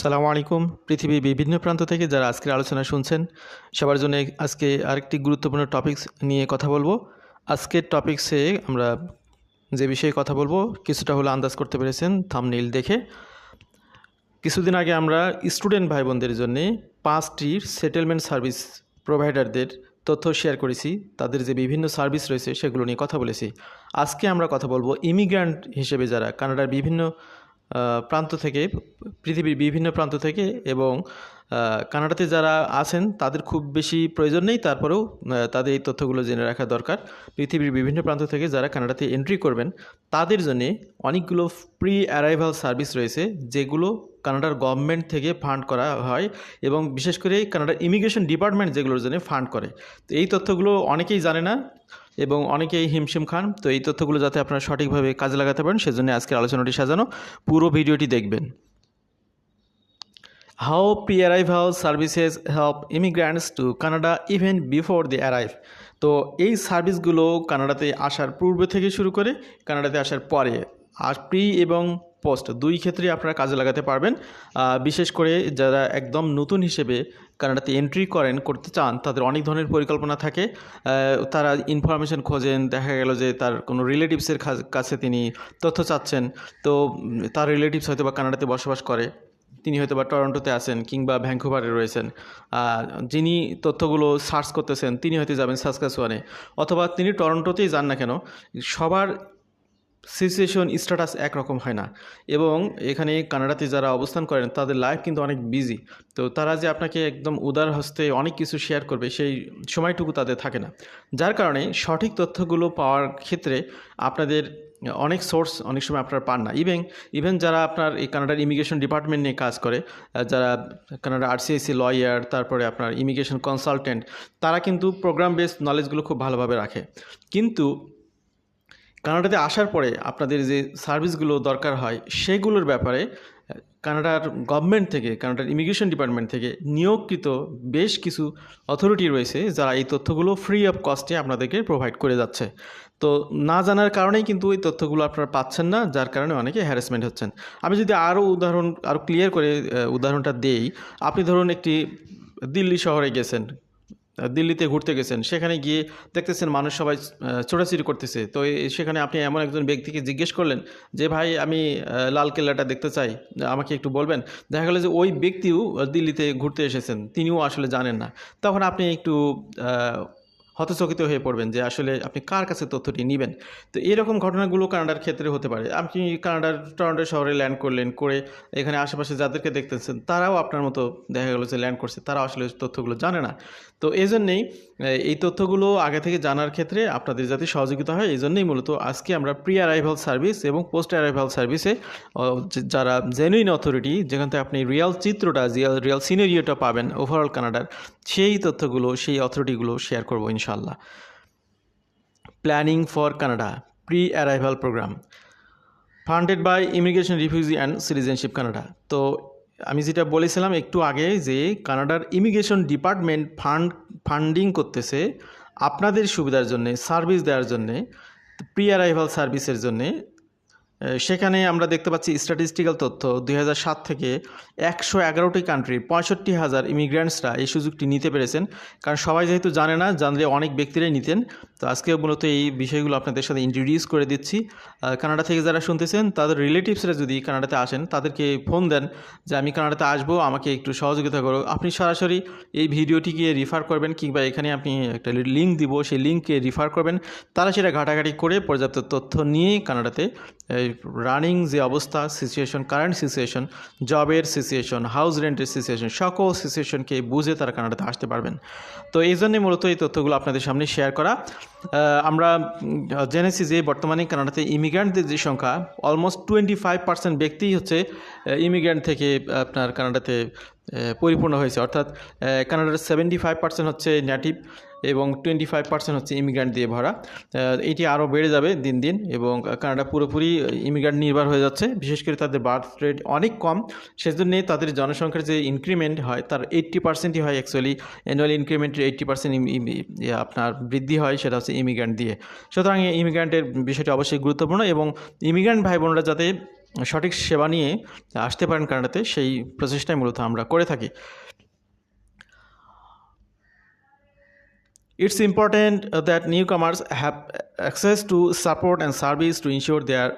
সালামু আলাইকুম। পৃথিবীর বিভিন্ন প্রান্ত থেকে যারা আজকের আলোচনা শুনছেন, সবার জন্য আজকে আরেকটি গুরুত্বপূর্ণ টপিকস নিয়ে কথা বলব। আজকের টপিকসে আমরা যে বিষয়ে কথা বলব, কিছুটা হলো আন্দাজ করতে পেরেছেন থামনেইল দেখে। কিছুদিন আগে আমরা স্টুডেন্ট ভাই বোনদের জন্য পাঁচটি সেটেলমেন্ট সার্ভিস প্রোভাইডারদের তথ্য শেয়ার করেছি। তাদের যে বিভিন্ন সার্ভিস রয়েছে, সেগুলো নিয়ে কথা বলেছি। আজকে আমরা কথা বলব ইমিগ্রান্ট হিসেবে যারা, কানাডার বিভিন্ন প্রান্ত থেকে, পৃথিবীর বিভিন্ন প্রান্ত থেকে এবং কানাডাতে যারা আছেন তাদের খুব বেশি প্রয়োজন নেই। তারপরেও তাদের এই তথ্যগুলো জেনে রাখা দরকার। পৃথিবীর বিভিন্ন প্রান্ত থেকে যারা কানাডাতে এন্ট্রি করবেন, তাদের জন্যে অনেকগুলো প্রি অ্যারাইভাল সার্ভিস রয়েছে, যেগুলো কানাডার গভর্নমেন্ট থেকে ফান্ড করা হয় এবং বিশেষ করে কানাডার ইমিগ্রেশন ডিপার্টমেন্ট যেগুলোর জন্য ফান্ড করে। তো এই তথ্যগুলো অনেকেই জানে না। এবং অনেকেই হিমশিম খান। তো এই তথ্যগুলো যাতে আপনারা সঠিকভাবে কাজে লাগাতে পারেন, সেজন্য আজকের আলোচনাটি সাজানো। পুরো ভিডিওটি দেখবেন। How pre arrival services help immigrants to Canada even before the arrive তো এই সার্ভিসগুলো কানাডাতে আসার পূর্বে থেকে শুরু করে কানাডাতে আসার পরে, আর প্রি এবং পোস্ট দুই ক্ষেত্রে আপনারা কাজে লাগাতে পারবেন। বিশেষ করে যারা একদম নতুন হিসেবে কানাডাতে এন্ট্রি করেন, করতে চান, তাদের অনেক ধরনের পরিকল্পনা থাকে। তারা ইনফরমেশন খোঁজেন, দেখা গেল যে তার কোনো রিলেটিভসের কাছে তিনি তথ্য চাচ্ছেন। তো তার রিলেটিভস হয়তো বা কানাডাতে বসবাস করে, তিনি হয়তো বা টরন্টোতে আছেন কিংবা ভ্যাঙ্কুভারে রয়েছেন। যিনি তথ্যগুলো সার্চ করতেছেন, তিনি হয়তো যাবেন সাসকাসওয়ানে অথবা তিনি টরন্টোতেই যান না কেন, সবার সিচুয়েশন স্ট্যাটাস একরকম হয় না। এবং এখানে কানাডাতে যারা অবস্থান করেন, তাদের লাইফ কিন্তু অনেক বিজি তো তারা যে আপনাকে একদম উদার হস্তে অনেক কিছু শেয়ার করবে, সেই সময়টুকু তাদের থাকে না। যার কারণে সঠিক তথ্যগুলো পাওয়ার ক্ষেত্রে আপনাদের অনেক সোর্স অনেক সময় আপনারা পান না। ইভেন ইভেন যারা আপনার এই কানাডার ইমিগ্রেশন ডিপার্টমেন্ট নিয়ে কাজ করে যারা কানাডা আরসিআইসি লয়ার তারপরে আপনার ইমিগ্রেশন কনসালটেন্ট তারা কিন্তু প্রোগ্রাম বেসড নলেজগুলো খুব ভালোভাবে রাখে। কিন্তু কানাডাতে আসার পরে আপনাদের যে সার্ভিসগুলো দরকার হয়, সেগুলোর ব্যাপারে কানাডার গভর্নমেন্ট থেকে, কানাডার ইমিগ্রেশন ডিপার্টমেন্ট থেকে নিয়োগকৃত বেশ কিছু অথরিটি রয়েছে, যারা এই তথ্যগুলো ফ্রি অফ কস্টে আপনাদেরকে প্রোভাইড করে যাচ্ছে। তো না জানার কারণেই কিন্তু এই তথ্যগুলো আপনারা পাচ্ছেন না, যার কারণে অনেকে হ্যারাসমেন্ট হচ্ছেন। আমি যদি আরও উদাহরণ, আরও ক্লিয়ার করে উদাহরণটা দেই, আপনি ধরুন একটি দিল্লি শহরে গেছেন দিল্লিতে ঘুরতে গেছেন, সেখানে গিয়ে দেখতেছেন মানুষ সবাই ছোটাছুটি করতেছে। তো সেখানে আপনি এমন একজন ব্যক্তিকে জিজ্ঞেস করলেন যে, ভাই, আমি লাল কেল্লাটা দেখতে চাই, আমাকে একটু বলবেন? দেখা গেল যে, ওই ব্যক্তিও দিল্লিতে ঘুরতে এসেছেন, তিনিও আসলে জানেন না। তখন আপনি একটু হতচকিত হয়ে পড়বেন যে আসলে আপনি কার কাছে তথ্যটি নেবেন। তো এরকম ঘটনাগুলো কানাডার ক্ষেত্রে হতে পারে। আপনি কানাডার টরন্টো শহরে ল্যান্ড করলেন, করে এখানে আশেপাশে যাদেরকে দেখতেছেন, তারাও আপনার মতো দেখা গেলো যে ল্যান্ড করছে তারা আসলে তথ্যগুলো জানে না। তো এই জন্যেই এই তথ্যগুলো আগে থেকে জানার ক্ষেত্রে আপনাদের যাতে সহযোগিতা হয় এই জন্যই মূলত আজকে আমরা প্রি অ্যারাইভাল সার্ভিস এবং পোস্ট অ্যারাইভাল সার্ভিসে যারা জেনুইন অথরিটি যেখান থেকে আপনি রিয়াল চিত্রটা রিয়াল সিনারিওটা পাবেন ওভারঅল কানাডার, সেই তথ্যগুলো, সেই অথরিটিগুলো শেয়ার করব ইনশাল্লাহ planning for Canada pre arrival program funded by immigration refugee and citizenship Canada তো আমি যেটা বলেছিলাম একটু আগে যে কানাডার ইমিগ্রেশন ডিপার্টমেন্ট ফান্ড, ফান্ডিং করতেছে আপনাদের সুবিধার জন্যে, সার্ভিস দেওয়ার জন্যে প্রি অ্যারাইভাল সার্ভিসের জন্যে সেখানে আমরা দেখতে পাচ্ছি স্ট্যাটিস্টিক্যাল তথ্য। দুই থেকে একশো এগারোটি কান্ট্রি পঁয়ষট্টি হাজার ইমিগ্রেন্টসরা এই সুযোগটি নিতে পেরেছেন। কারণ সবাই যেহেতু জানে না, জানলে অনেক ব্যক্তিরাই নিতেন। তো আজকে মূলত এই বিষয়গুলো আপনাদের সাথে ইন্ট্রোডিউস করে দিচ্ছি। কানাডা থেকে যারা শুনতেছেন, তাদের রিলেটিভসরা যদি কানাডাতে আসেন, তাদেরকে ফোন দেন যে, আমি কানাডাতে আসব, আমাকে একটু সহযোগিতা করো। আপনি সরাসরি এই ভিডিওটিকে রিফার করবেন কিংবা এখানে আপনি একটা লিঙ্ক দিব, সেই লিঙ্ককে রিফার করবেন। তারা সেটা ঘাটাঘাটি করে পর্যাপ্ত তথ্য নিয়ে কানাডাতে রানিং যে অবস্থা সিচুয়েশন কারেন্ট সিচুয়েশন জবের সিচুয়েশন হাউস রেন্টের সিচুয়েশন সকল সিচুয়েশনকে বুঝে তারা কানাডাতে আসতে পারবেন। তো এই জন্যে মূলত এই তথ্যগুলো আপনাদের সামনে শেয়ার করা। আমরা জেনেছি যে বর্তমানে কানাডাতে ইমিগ্রান্টদের যে সংখ্যা অলমোস্ট টোয়েন্টি ফাইভ পার্সেন্ট ব্যক্তিই হচ্ছে ইমিগ্রান্ট থেকে আপনার কানাডাতে পরিপূর্ণ হয়েছে। অর্থাৎ কানাডার সেভেন্টি ফাইভ পার্সেন্ট হচ্ছে নেটিভ এবং টোয়েন্টি ফাইভ পার্সেন্ট হচ্ছে ইমিগ্রান্ট দিয়ে ভরা। এটি আরও বেড়ে যাবে দিন দিন এবং কানাডা পুরোপুরি ইমিগ্রান্ট নির্ভর হয়ে যাচ্ছে। বিশেষ করে তাদের বার্থ রেট অনেক কম। সেজন্যে তাদের জনসংখ্যার যে ইনক্রিমেন্ট হয়, তার এইট্টি পার্সেন্টই হয় অ্যাকচুয়ালি অ্যানুয়াল ইনক্রিমেন্টের এইট্টি পার্সেন্ট আপনার বৃদ্ধি হয়, সেটা হচ্ছে ইমিগ্রান্ট দিয়ে। সুতরাং ইমিগ্রান্টের বিষয়টি অবশ্যই গুরুত্বপূর্ণ এবং ইমিগ্রান্ট ভাই বোনরা যাতে সঠিক সেবা নিয়ে আসতে পারেন কানাডাতে, সেই প্রচেষ্টাই মূলত আমরা করে থাকি। It's important that newcomers have access to support and service to ensure their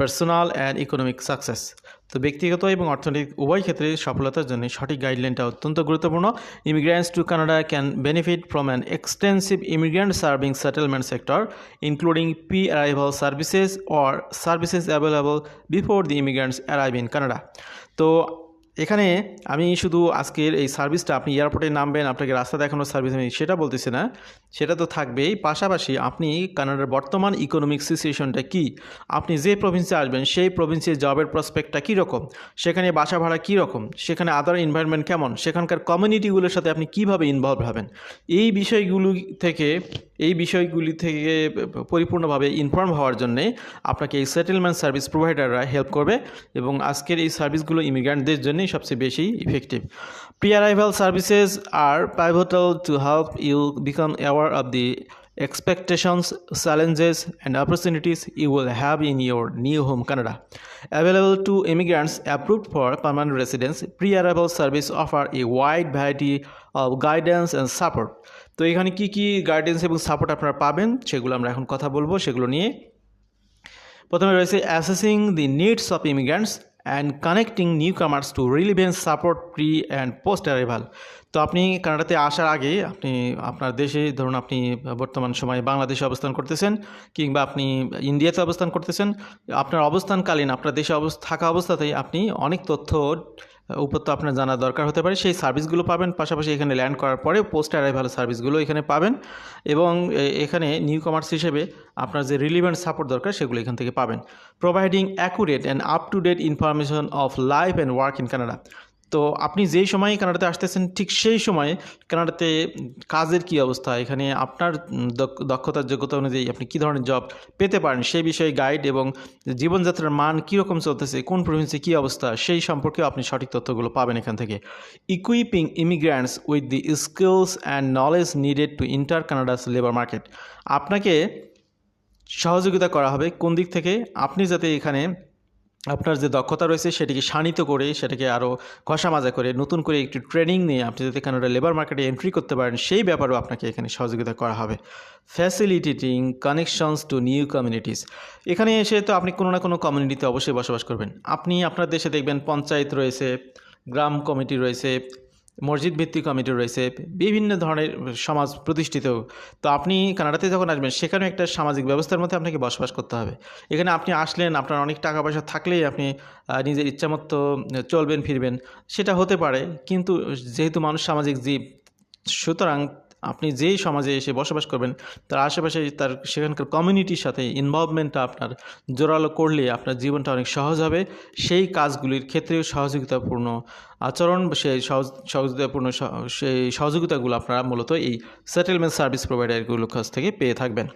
personal and economic success তো ব্যক্তিগত এবং অর্থনৈতিক উভয় ক্ষেত্রে সফলতার জন্য সঠিক গাইডলাইনটা অত্যন্ত গুরুত্বপূর্ণ। Immigrants to Canada can benefit from an extensive immigrant serving settlement sector including pre arrival services or services available before the immigrants arrive in Canada তো এখানে আমি শুধু আজকের এই সার্ভিসটা আপনি এয়ারপোর্টে নামবেন, আপনাকে রাস্তা দেখানোর সার্ভিস আমি সেটা বলতেছি না। সেটা তো থাকবেই। পাশাপাশি আপনি কানাডার বর্তমান ইকোনমিক সিচুয়েশনটা কি? আপনি যে প্রভিন্সে আসবেন, সেই প্রভিন্সে জবের প্রসপেক্টটা কীরকম? সেখানে বাসা ভাড়া কীরকম? সেখানে আদার এনভায়রনমেন্ট কেমন? সেখানকার কমিউনিটিগুলোর সাথে আপনি কীভাবে ইনভলভ হবেন? এই বিষয়গুলো থেকে, এই বিষয়গুলি থেকে পরিপূর্ণভাবে ইনফর্ম হওয়ার জন্যে আপনাকে এই সেটেলমেন্ট সার্ভিস প্রোভাইডাররা হেল্প করবে এবং আজকের এই সার্ভিসগুলো ইমিগ্রান্টদের জন্যই সবচেয়ে বেশি effective pre arrival services are pivotal to help you you become aware of the expectations, challenges, and opportunities you will have in your new home Canada. Available to immigrants approved for permanent residence, pre-arrival service offer a wide variety of guidance and support. তো এখানে কি কি guidance এবং support আপনারা পাবেন সেগুলো আমরা এখন কথা বলব সেগুলো নিয়ে প্রথমে রয়েছে assessing the needs of immigrants and connecting newcomers to relevant support pre and post arrival তো আপনি কানাডাতে আসার আগে আপনি আপনার দেশে ধরুন আপনি বর্তমান সময়ে বাংলাদেশে অবস্থান করতেছেন কিংবা আপনি ইন্ডিয়াতে অবস্থান করতেছেন, আপনার অবস্থানকালীন, আপনার দেশে অবস্থা থাকা অবস্থাতেই আপনি অনেক তথ্য উপর তো আপনার জানা দরকার হতে পারে। সেই সার্ভিসগুলো পাবেন, পাশাপাশি এখানে ল্যান্ড করার পরে পোস্ট অ্যারাইভাল সার্ভিসগুলো এখানে পাবেন এবং এখানে নিউ কমার্স হিসেবে আপনার যে রিলিভেন্ট সাপোর্ট দরকার সেগুলো এখান থেকে পাবেন। Providing accurate and up to date information of life and work in Canada. তো আপনি যেই সময়ে কানাডাতে আসতেছেন, ঠিক সেই সময়ে কানাডাতে কাজের কি অবস্থা? এখানে আপনার দক্ষতার যোগ্যতা অনুযায়ী আপনি কী ধরনের জব পেতে পারেন? সেই বিষয়ে গাইড এবং জীবনযাত্রার মান কীরকম চলতেছে? কোন প্রভিন্সে কী অবস্থা? সেই সম্পর্কেও আপনি সঠিক তথ্যগুলো পাবেন এখান থেকে। Equipping immigrants with the skills and knowledge needed to enter Canada's labour market আপনাকে সহযোগিতা করা হবে কোন দিক থেকে? আপনি যাতে এখানে আপনার যে দক্ষতা রয়েছে সেটিকে শানিত করে, সেটাকে আরও ঘষা মাজা করে, নতুন করে একটু ট্রেনিং নিয়ে আপনি যদি কানাডা লেবার মার্কেটে এন্ট্রি করতে পারেন, সেই ব্যাপারেও আপনাকে এখানে সহযোগিতা করা হবে। Facilitating connections to new communities এখানে এসে তো আপনি কোনো না কোনো কমিউনিটিতে অবশ্যই বসবাস করবেন। আপনি আপনার দেশে দেখবেন পঞ্চায়েত রয়েছে, গ্রাম কমিটি রয়েছে মসজিদ ভিত্তিক কমিটি রয়েছে, বিভিন্ন ধরনের সমাজ প্রতিষ্ঠিত। তো আপনি কানাডাতে যখন আসবেন সেখানে একটা সামাজিক ব্যবস্থার মধ্যে আপনাকে বসবাস করতে হবে। এখানে আপনি আসলেন, আপনার অনেক টাকা পয়সা থাকলেই আপনি নিজের ইচ্ছামতো চলবেন, ফিরবেন। সেটা হতে পারে, কিন্তু যেহেতু মানুষ সামাজিক জীব, সুতরাং আপনি যেই সমাজে এসে বসবাস করবেন, তার আশেপাশে তার সেখানকার কমিউনিটির সাথে ইনভলভমেন্টটা আপনার জোরালো করলে আপনার জীবনটা অনেক সহজ হবে। সেই কাজগুলির ক্ষেত্রেও সহযোগিতাপূর্ণ আচরণ সেই সহযোগিতাপূর্ণ সেই সহযোগিতাগুলো আপনারা মূলত এই সেটেলমেন্ট সার্ভিস প্রোভাইডারগুলোর কাছ থেকে পেয়ে থাকবেন।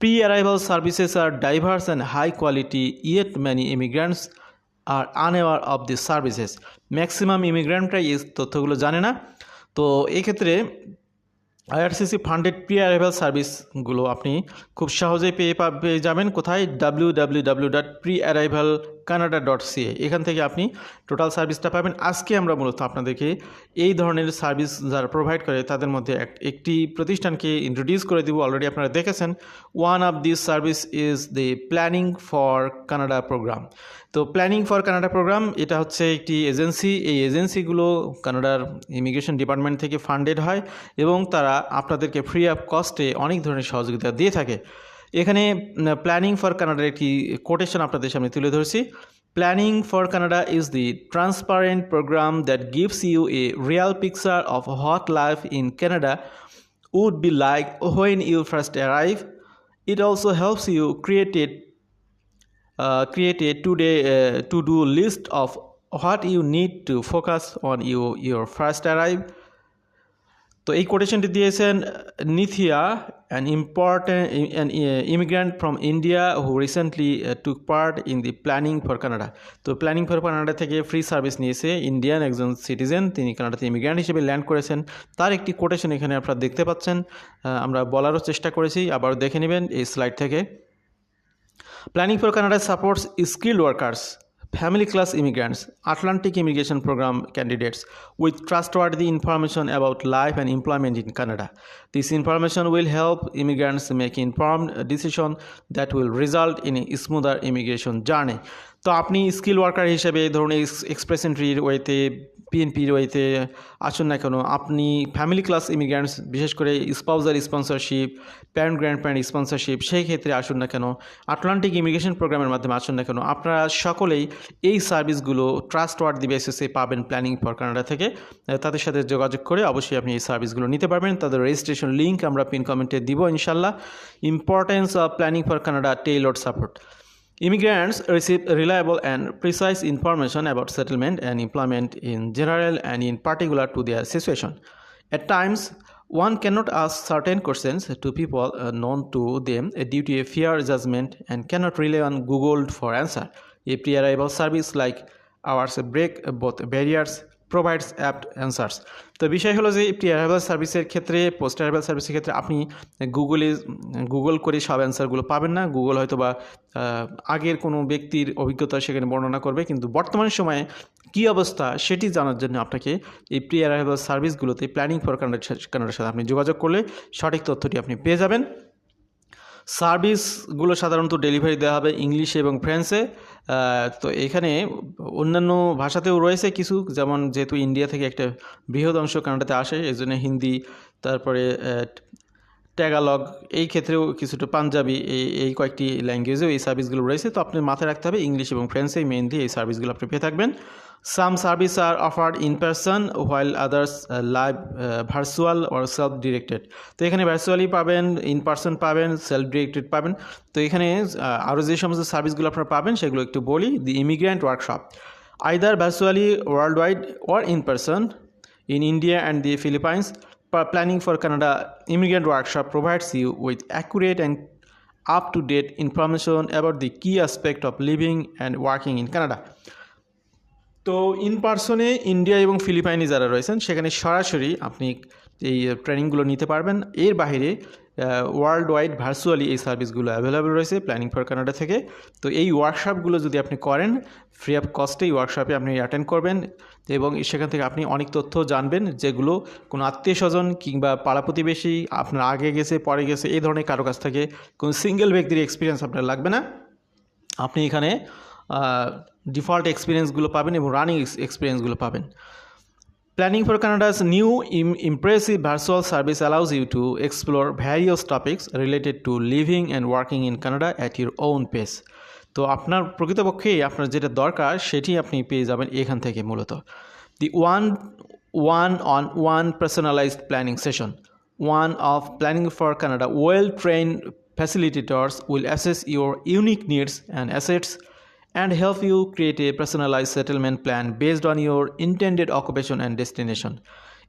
Pre arrival services are diverse and high quality yet many immigrants are unaware of the services maximum ইমিগ্রান্টরাই এই তথ্যগুলো জানে না। তো এই ক্ষেত্রে আইআরসিসি ফান্ডেড প্রি অ্যারাইভাল সার্ভিসগুলো আপনি খুব সহজেই পেয়ে পেয়ে যাবেন। কোথায়? W W W dot pre arrival Canada dot CA এখান থেকে আপনি টোটাল সার্ভিসটা পাবেন। আজকে আমরা মূলত আপনাদেরকে এই ধরনের সার্ভিস যারা প্রোভাইড করে, তাদের মধ্যে এক- একটি প্রতিষ্ঠানকে ইন্ট্রোডিউস করে দেবো। অলরেডি আপনারা দেখেছেন one of this service is the planning for Canada program তো প্ল্যানিং ফর কানাডা প্রোগ্রাম এটা হচ্ছে একটি এজেন্সি এই এজেন্সিগুলো কানাডার ইমিগ্রেশন ডিপার্টমেন্ট থেকে ফান্ডেড হয় এবং তারা আপনাদেরকে ফ্রি অফ কস্টে অনেক ধরনের সহযোগিতা দিয়ে থাকে। এখানে প্ল্যানিং ফর কানাডার একটি কোটেশন আপনাদের সামনে তুলে ধরছি। Planning for Canada is the transparent program that gives you a real picture of what life in Canada would be like when you first arrive it also helps you created created to day to do list of what you need to focus on you your first arrive তো এই কোটেশনটি দিয়েছেন Nithya an important an immigrant from India who recently took part in the planning for Canada তো planning for Canada থেকে free service নিয়েছে Indian একজন citizen তিনি কানাডাতে ইমিগ্রান্ট হিসেবে ল্যান্ড করেছেন। তার একটি কোটেশন এখানে আপনারা দেখতে পাচ্ছেন আমরা বলারও চেষ্টা করেছি আবার দেখে নেবেন এই স্লাইড থেকে। Planning for Canada supports skill workers family class immigrants, Atlantic immigration program candidates with trustworthy information about life and employment in Canada. This information will help immigrants make informed decisions that will result in a smoother immigration journey. তো আপনি skill worker হিসেবে ধরুন express এন্ট্রির ওয়েতে পিএনপির ওয়েতে আসুন না কেন? আপনি ফ্যামিলি ক্লাস ইমিগ্রান্টস বিশেষ করে spousal sponsorship parent grandparent sponsorship সেই ক্ষেত্রে আসুন না কেন? আটলান্টিক ইমিগ্রেশন প্রোগ্রামের মাধ্যমে আসুন না কেন? আপনারা সকলেই এই সার্ভিসগুলো ট্রাস্ট ওয়ার্ড বেসিসে পাবেন প্ল্যানিং ফর কানাডা থেকে। তাদের সাথে যোগাযোগ করে অবশ্যই আপনি এই সার্ভিসগুলো নিতে পারবেন। তাদের রেজিস্ট্রেশন লিঙ্ক আমরা পিন কমেন্টে দিব ইনশাল্লাহ। Importance of planning for Canada tailored support Immigrants receive reliable and precise information about settlement and employment in general and in particular to their situation. At times, one cannot ask certain questions to people known to them due to a fear judgment and cannot rely on Google for answer. A pre-arrival service like ours break both barriers provides app answers তো বিষয় হলো যে একটি arrival সার্ভিসের ক্ষেত্রে post arrival সার্ভিসের ক্ষেত্রে আপনি গুগলে গুগল করে সব অ্যান্সারগুলো পাবেন না। গুগল হয়তো বা আগের কোনো ব্যক্তির অভিজ্ঞতা সেখানে বর্ণনা করবে, কিন্তু বর্তমান সময়ে কী অবস্থা সেটি জানার জন্য আপনাকে এই প্রি অ্যারাইভাল সার্ভিসগুলোতে প্ল্যানিং ফর কানাডার সাথে আপনি যোগাযোগ করলে সঠিক তথ্যটি আপনি পেয়ে যাবেন। সার্ভিসগুলো সাধারণত ডেলিভারি দেওয়া হবে ইংলিশে এবং ফ্রেন্সে। তো এখানে অন্যান্য ভাষাতেও রয়েছে কিছু, যেমন যেহেতু ইন্ডিয়া থেকে একটা বৃহৎ অংশ কানাডাতে আসে এই জন্য হিন্দি, তারপরে ট্যাগালগ এই ক্ষেত্রেও কিছুটা পাঞ্জাবি, এই এই কয়েকটি ল্যাঙ্গুয়েজেও এই সার্ভিসগুলো রয়েছে। তো আপনি মাথায় রাখতে হবে ইংলিশ এবং ফ্রেন্সেই মেনলি এই সার্ভিসগুলো আপনি পেয়ে থাকবেন। Some service are offered in person while others live virtual or self directed তো এখানে ভার্চুয়ালি পাবেন ইন পার্সন পাবেন সেলফ ডিরেক্টেড পাবেন। তো এখানে আরও যে সমস্ত সার্ভিসগুলো আপনারা পাবেন সেগুলো একটু বলি। The immigrant workshop either virtually worldwide or in person in India and the Philippines, Planning for Canada Immigrant Workshop provides you with accurate and up-to-date information about the key aspect of living and working in Canada. তো in পার্সনে India এবং ফিলিপাইনে যারা রয়েছেন, সেখানে সরাসরি আপনি এই ট্রেনিংগুলো নিতে পারবেন। এর বাইরে ওয়ার্ল্ড ওয়াইড ভার্চুয়ালি এই সার্ভিসগুলো অ্যাভেলেবেল রয়েছে প্ল্যানিং ফর কানাডা থেকে। তো এই ওয়ার্কশপগুলো যদি আপনি করেন ফ্রি অফ কস্টে এই ওয়ার্কশপে আপনি অ্যাটেন্ড করবেন এবং সেখান থেকে আপনি অনেক তথ্য জানবেন যেগুলো কোনো আত্মীয় স্বজন কিংবা পাড়া প্রতিবেশী, আপনার আগে গেছে, পরে গেছে, এই ধরনের কারও কাছ থেকে কোনো সিঙ্গেল ব্যক্তির এক্সপিরিয়েন্স আপনার লাগবে না। আপনি এখানে ডিফল্ট এক্সপিরিয়েন্সগুলো পাবেন এবং রানিং এক্সপিরিয়েন্সগুলো পাবেন। Planning for Canada's new impressive virtual service allows you to explore various topics related to living and working in Canada at your own pace তো আপনার প্রকৃতপক্ষেই আপনার যেটা দরকার, সেটি আপনি পেয়ে যাবেন এখান থেকে মূলত। The one one on one personalised planning session one of planning for Canada well train facilitators will assess your unique needs and assets and help you create a personalized settlement plan based on your intended occupation and destination.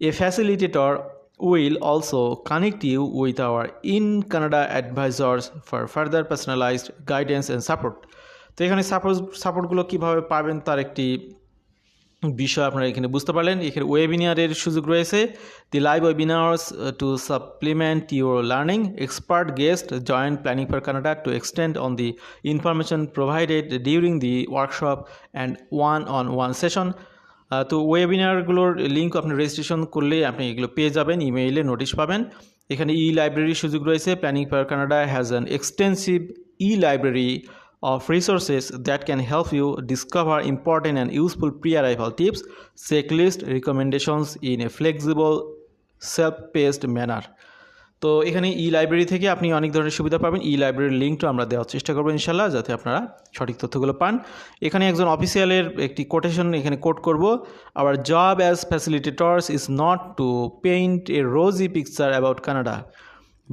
A facilitator will also connect you with our in Canada advisors for further personalized guidance and support. তো এখানে support সাপোর্টগুলো কীভাবে পাবেন তার একটি বিষয় আপনারা এখানে বুঝতে পারলেন। এখানে ওয়েবিনারের সুযোগ রয়েছে। The live webinars to supplement your learning expert guest joint planning for Canada to extend on the information provided during the workshop and one on one session তো ওয়েবিনারগুলোর লিঙ্ক আপনি রেজিস্ট্রেশন করলে আপনি এগুলো পেয়ে যাবেন ইমেইলে নোটিশ পাবেন। এখানে ই লাইব্রেরির সুযোগ রয়েছে। Planning for Canada has an extensive e library of resources that can help you discover important and useful pre-arrival tips, checklist recommendations in a flexible self-paced manner. তো এখানে ই লাইব্রেরি থেকে আপনি অনেক ধরনের সুবিধা পাবেন। ই লাইব্রেরির লিঙ্কটা আমরা দেওয়ার চেষ্টা করব ইনশাল্লাহ যাতে আপনারা সঠিক তথ্যগুলো পান। এখানে একজন অফিসিয়ালের একটি কোটেশন এখানে কোট করব। Our job as facilitators is not to paint a rosy picture about Canada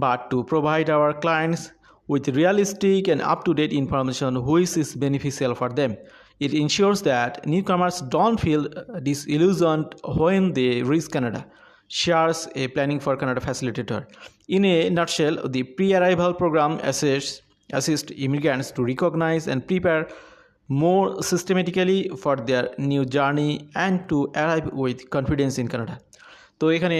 but to provide our clients with realistic and up-to-date information which is beneficial for them. It ensures that newcomers don't feel disillusioned when they reach Canada, shares a Planning for Canada facilitator. In a nutshell, the pre-arrival program assists, assists immigrants to recognize and prepare more systematically for their new journey and to arrive with confidence in Canada. তো এখানে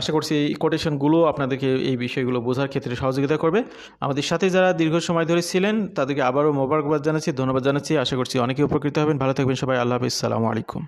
আশা করছি এই কোটেশনগুলো আপনাদেরকে এই বিষয়গুলো বোঝার ক্ষেত্রে সহযোগিতা করবে। আমাদের সাথে যারা দীর্ঘ সময় ধরে ছিলেন, তাদেরকে আবারও মোবারকবাদ জানাচ্ছি, ধন্যবাদ জানাচ্ছি। আশা করছি অনেকে উপকৃত হবেন। ভালো থাকবেন সবাই। আল্লাহ হাফিজ। সালামু আলাইকুম।